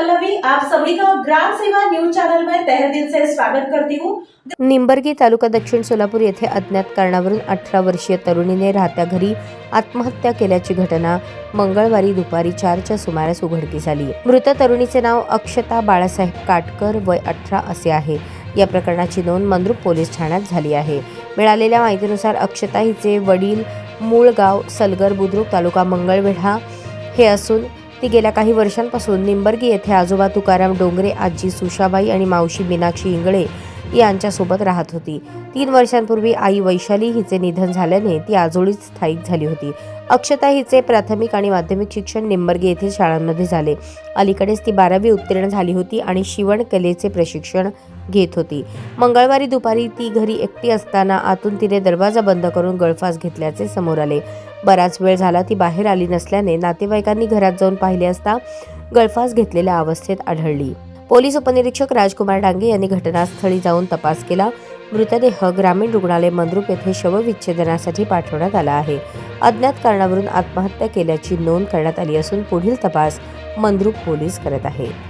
पल्लवी आप सभी का ग्राम सेवा न्यूज चैनल में तहे दिल से स्वागत करती हूँ। निंबर्गी तालुका दक्षिण सोलापूर येथे अज्ञात कारणावरून अठरा वर्षीय तरुणीने राहत्या घरी आत्महत्या केल्याची घटना मंगळवारी दुपारी चारच्या सुमारास उघडकीस आली. मृत तरुणीचे नाव अक्षता बाळासाहेब काटकर वय अठरा असे आहे. या प्रकरणाची नोंद मंद्रुप पोलीस ठाण्यात झाली आहे. मिळालेल्या माहितीनुसार अक्षता हिचे वडील मूळ गाव सलगर बुद्रुक तालुका मंगळवेढा हे असून ती गेल्या काही वर्षांपासून निंबर्गी येथे आजोबा तुकाराम डोंगरे आजी सुशाबाई आणि मावशी मीनाक्षी इंगळे यांच्यासोबत राहत होती. तीन वर्षांपूर्वी आई वैशाली हिचे निधन झाल्याने ती आजोळीच स्थायिक झाली होती. अक्षता हिचे प्राथमिक आणि माध्यमिक शिक्षण निंबर्गी येथील शाळांमध्ये झाले. अलीकडेच ती बारावी उत्तीर्ण झाली होती आणि शिवण कलेचे प्रशिक्षण घेत होती. मंगळवारी दुपारी ती घरी एकटी असताना आतून तिने दरवाजा बंद करून गळफास घेतल्याचे समोर आले. बराच वेळ झाला ती बाहेर आली नसल्याने नातेवाईकांनी घरात जाऊन पाहिले असता गळफास घेतलेल्या अवस्थेत आढळली. पोलीस उपनिरीक्षक राजकुमार डांगे यांनी घटनास्थळी जाऊन तपास केला. मृतदेह ग्रामीण रुग्णालय मंद्रुप येथे शवविच्छेदनासाठी पाठवण्यात आला आहे. अज्ञात कारणावरून आत्महत्या केल्याची नोंद करण्यात आली असून पुढील तपास मंद्रुप पोलीस करत आहेत.